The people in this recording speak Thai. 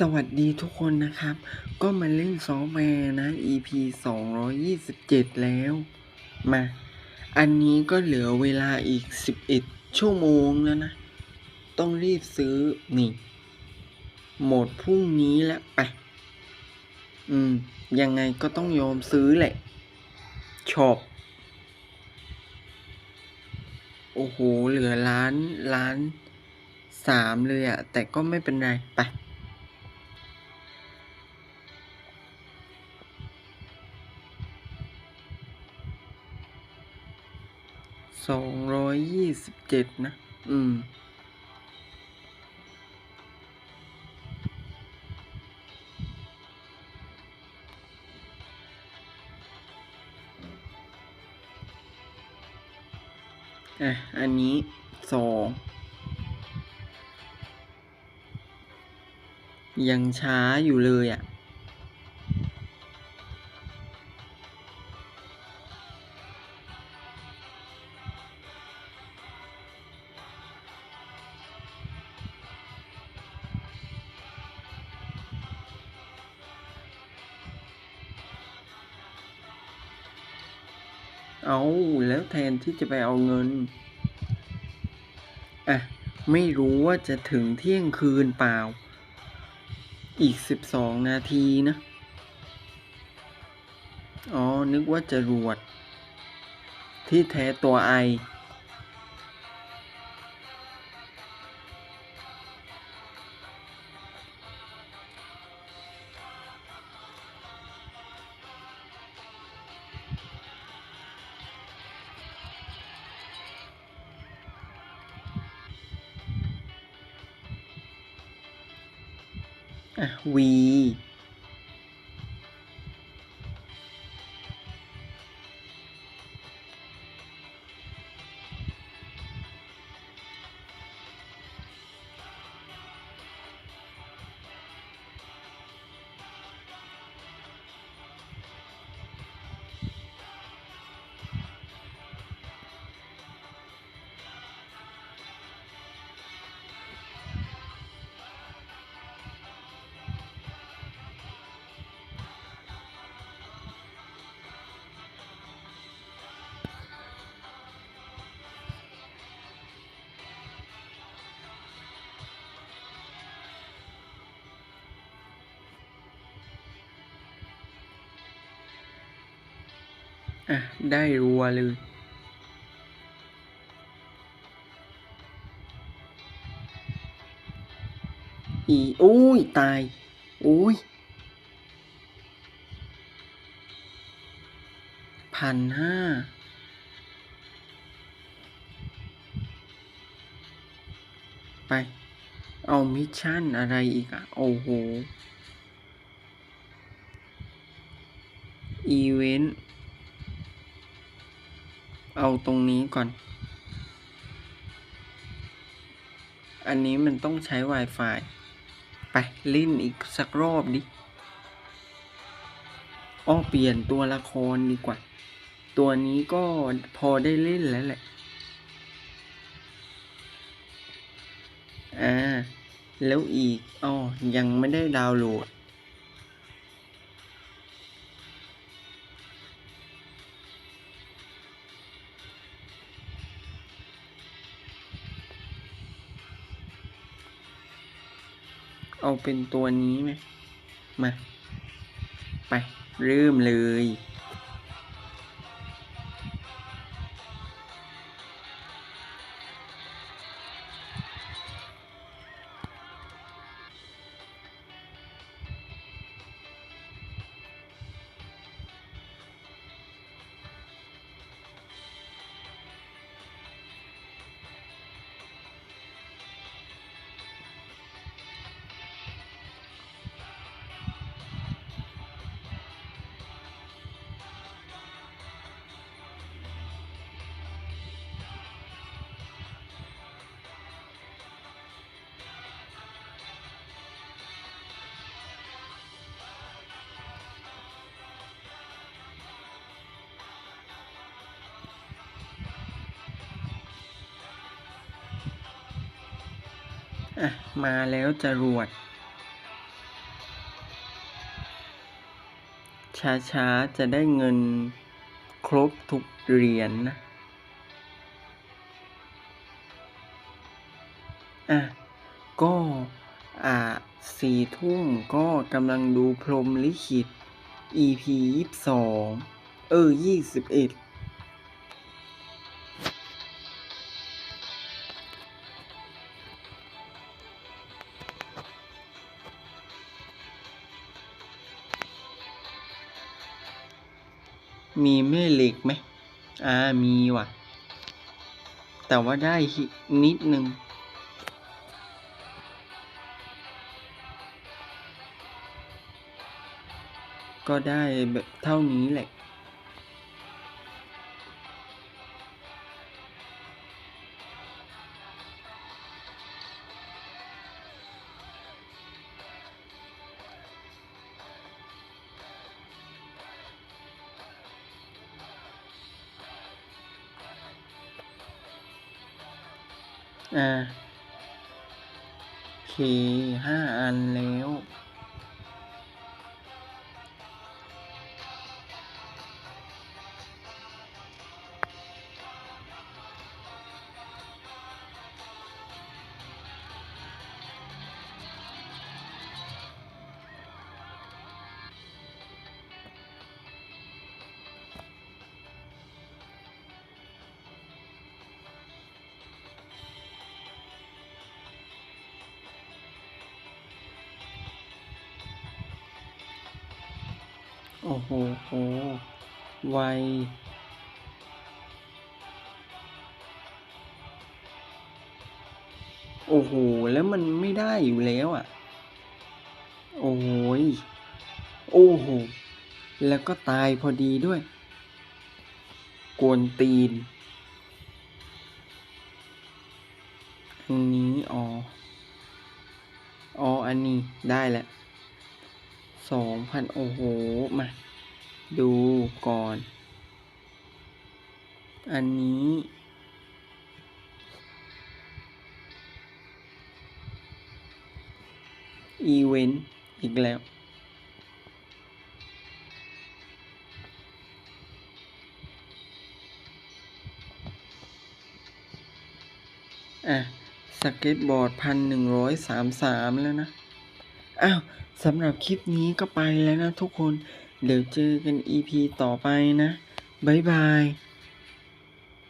สวัสดีทุกคนนะครับ ก็มาเล่นซอฟแวร์นะ EP 227 แล้ว มา อันนี้ก็เหลือเวลาอีก 11 ชั่วโมงแล้วนะ ต้องรีบซื้อ นี่ หมดพรุ่งนี้แล้วไป อืม ยังไงก็ต้องยอมซื้อแหละชอบ โอ้โห เหลือล้านล้านสามเลยอะแต่ก็ไม่เป็นไร ไป สองร้อยยี่สิบเจ็ดนะ อืม อะ อันนี้สองยังช้าอยู่เลยอะ เอาแล้วแทนที่จะไปเอาเงิน อะ ไม่รู้ว่าจะถึงเที่ยงคืนเปล่า อีกสิบสองนาทีนะ อ๋อ นึกว่าจะรวด ที่แท้ตัวไอ อะวี อะ ได้รัวเลยอีอุ้ย ตาย อุ้ยพันห้าไป เอามิชชั่นอะไรอีกอะโอ้โห อีเวนต์ เอาตรงนี้ก่อน อันนี้มันต้องใช้ Wi-Fi ไปเล่นอีกสักรอบดิอ้อเปลี่ยนตัวละครดีกว่า ตัวนี้ก็พอได้เล่นแล้วแหละ อ่า แล้วอีกอ้อยังไม่ได้ดาวน์โหลด เอาเป็นตัวนี้ไหมมา ไปเริ่มเลย อะ มาแล้วจรวด ช้าๆ จะได้เงินครบทุกเหรียญนนะ อะ ก็อ่าสี่ทุ่มก็กำลังดูพรมลิขิต EP ยี่สอง เออยี่สิบเอ็ด มีแม่เหล็กไหมอ่า มีว่ะ แต่ว่าได้นิดนึง ก็ได้แบบเท่านี้แหละ อ่าโอเคห้าอันแล้ว โอ้โหโหไวโอ้โห แล้วมันไม่ได้อยู่แล้วอะ โอ้ย โอ้โห แล้วก็ตายพอดีด้วย กวนตีน อันนี้อ๋อ อ๋อ อันนี้ได้แล้ว สองพันโอ้โห มา ดูก่อน อันนี้อีเวนต์อีกแล้ว อะ สเก็ตบอร์ดพันหนึ่งร้อยสามสามแล้วนะ อ้าวสำหรับคลิปนี้ก็ไปแล้วนะทุกคน เดี๋ยวเจอกัน EP ต่อไปนะ บ๊ายบาย